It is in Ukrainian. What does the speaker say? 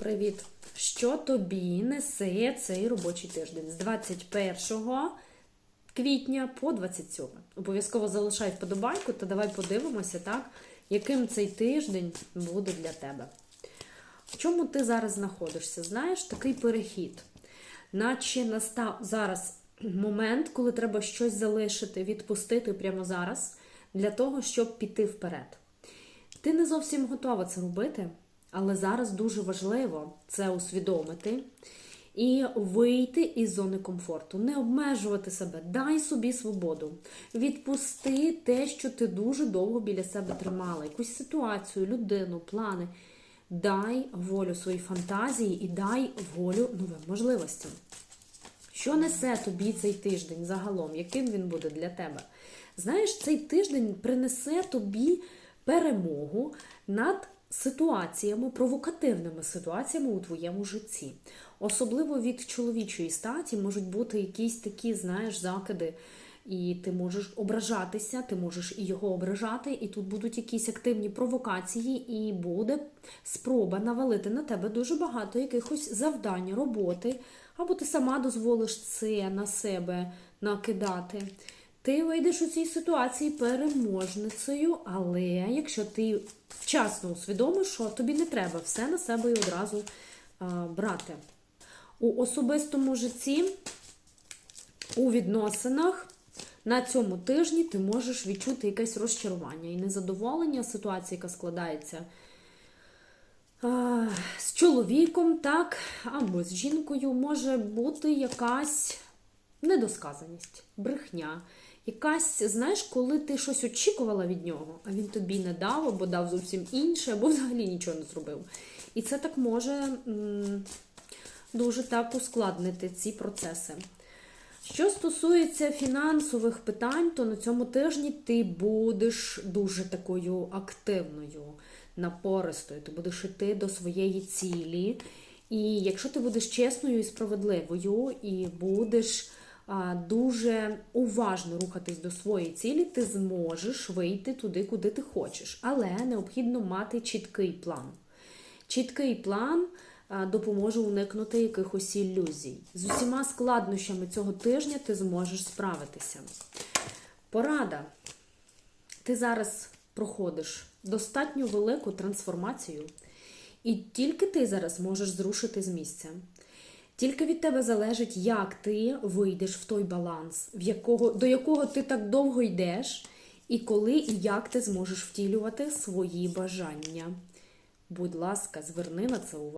Привіт! Що тобі несе цей робочий тиждень з 21 квітня по 27? Обов'язково залишай вподобайку та давай подивимося, так, яким цей тиждень буде для тебе. В чому ти зараз знаходишся? Знаєш, такий перехід. Наче настав зараз момент, коли треба щось залишити, відпустити прямо зараз, для того, щоб піти вперед. Ти не зовсім готова це робити, але зараз дуже важливо це усвідомити і вийти із зони комфорту, не обмежувати себе, дай собі свободу, відпусти те, що ти дуже довго біля себе тримала, якусь ситуацію, людину, плани. Дай волю своїй фантазії і дай волю новим можливостям. Що несе тобі цей тиждень загалом? Яким він буде для тебе? Знаєш, цей тиждень принесе тобі перемогу над ситуаціями, провокативними ситуаціями у твоєму житті. Особливо від чоловічої статі можуть бути якісь такі, знаєш, закиди. І ти можеш ображатися, ти можеш і його ображати, і тут будуть якісь активні провокації, і буде спроба навалити на тебе дуже багато якихось завдань, роботи, або ти сама дозволиш це на себе накидати. Ти вийдеш у цій ситуації переможницею, але якщо ти вчасно усвідомиш, що тобі не треба все на себе і одразу а, брати. У особистому житті, у відносинах на цьому тижні ти можеш відчути якесь розчарування і незадоволення ситуації, яка складається а, з чоловіком, так, або з жінкою, може бути якась недосказаність, брехня. Якась, знаєш, коли ти щось очікувала від нього, а він тобі не дав, або дав зовсім інше, або взагалі нічого не зробив. І це так може дуже так ускладнити ці процеси. Що стосується фінансових питань, то на цьому тижні ти будеш дуже такою активною, напористою, ти будеш йти до своєї цілі. І якщо ти будеш чесною і справедливою, і будеш дуже уважно рухатись до своєї цілі, ти зможеш вийти туди, куди ти хочеш. Але необхідно мати чіткий план. Чіткий план допоможе уникнути якихось ілюзій. З усіма складнощами цього тижня ти зможеш справитися. Порада. Ти зараз проходиш достатньо велику трансформацію, і тільки ти зараз можеш зрушити з місця. Тільки від тебе залежить, як ти вийдеш в той баланс, в якого, до якого ти так довго йдеш, і коли і як ти зможеш втілювати свої бажання. Будь ласка, зверни на це увагу.